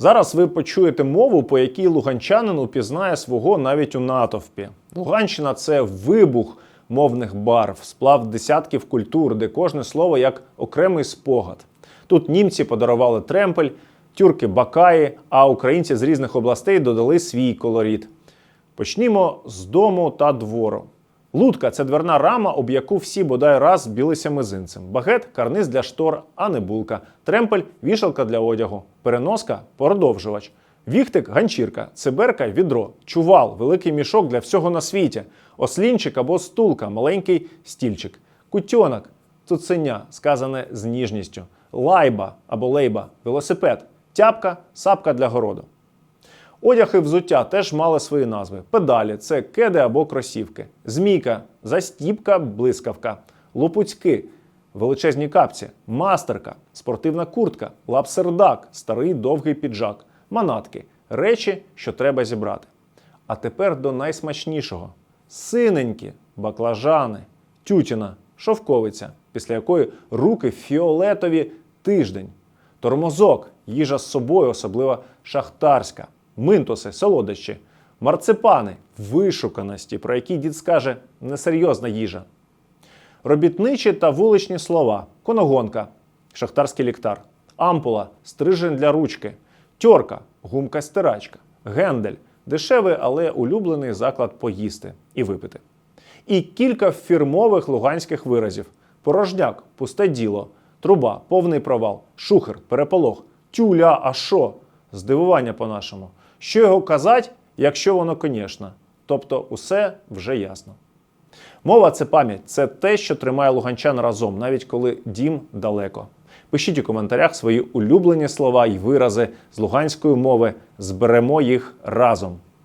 Зараз ви почуєте мову, по якій луганчанин упізнає свого навіть у натовпі. Луганщина це вибух мовних барв, сплав десятків культур, де кожне слово як окремий спогад. Тут німці подарували тремпель, тюрки бакаї, а українці з різних областей додали свій колорит. Почнімо з дому та двору. Лутка це дверна рама, об яку всі бодай раз білися мизинцем. Багет карниз для штор, а не булка. Тремпель вішалка для одягу. Переноска продовжувач. Віхтик ганчірка, циберка відро, чувал, великий мішок для всього на світі, ослінчик або стулка, маленький стільчик, кутьонок, цуценя, сказане з ніжністю, лайба або лейба, велосипед, тяпка, сапка для городу. Одяг і взуття теж мали свої назви. Педалі це кеди або кросівки, змійка, застіпка, блискавка, лопуцьки, величезні капці, мастерка, спортивна куртка, лапсердак, старий довгий піджак, манатки, речі, що треба зібрати. А тепер до найсмачнішого: синенькі, баклажани, тютіна, шовковиця, після якої руки фіолетові тиждень. Тормозок, їжа з собою, особливо шахтарська, минтоси, солодощі, марципани, вишуканості, про які дід скаже несерйозна їжа. Робітничі та вуличні слова, коногонка, шахтарський ліктар, ампула, стрижень для ручки, тьорка, гумка стирачка, гендель, дешевий, але улюблений заклад поїсти і випити. І кілька фірмових луганських виразів: порожняк, пусте діло, труба, повний провал, шухер, переполох, тюля, а що? Здивування по-нашому. Що його казать, якщо воно, конечно. Тобто, усе вже ясно. Мова це пам'ять, це те, що тримає луганчан разом, навіть коли дім далеко. Пишіть у коментарях свої улюблені слова і вирази з луганської мови. Зберемо їх разом.